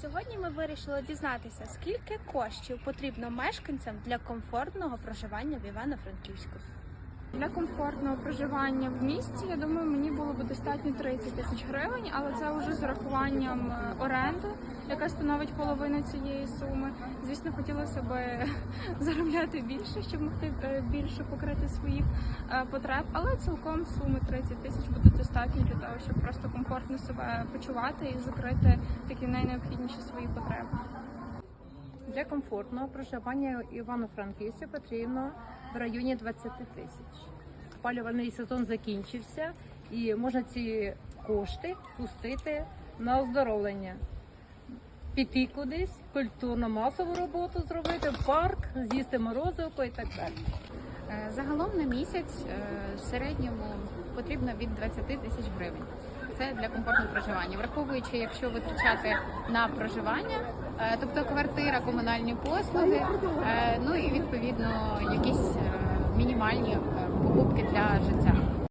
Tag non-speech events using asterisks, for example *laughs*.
Сьогодні ми вирішили дізнатися, скільки коштів потрібно мешканцям для комфортного проживання в Івано-Франківську. Для комфортного проживання в місті, я думаю, мені було б достатньо 30 тисяч гривень, але це вже з урахуванням е, оренди, яка становить половину цієї суми. Звісно, хотілося б *laughs* заробляти більше, щоб могти е, більше покрити своїх е, потреб, але цілком суми 30 тисяч буде достатньо для того, щоб просто комфортно себе почувати і закрити такі найнеобхідніші свої потреби. Для комфортного проживання Івано-Франківська потрібно в районі 20 тисяч. Опалювальний сезон закінчився і можна ці кошти пустити на оздоровлення. Піти кудись, культурно-масову роботу зробити, парк, з'їсти морозивку і так далі. Е, Загалом на місяць е, в середньому потрібно від 20 тисяч гривень. Це для комфортного проживання, враховуючи, якщо витрачати на проживання, е, тобто квартира, комунальні послуги, е, ну і відповідно якісь мінімальні мінімальні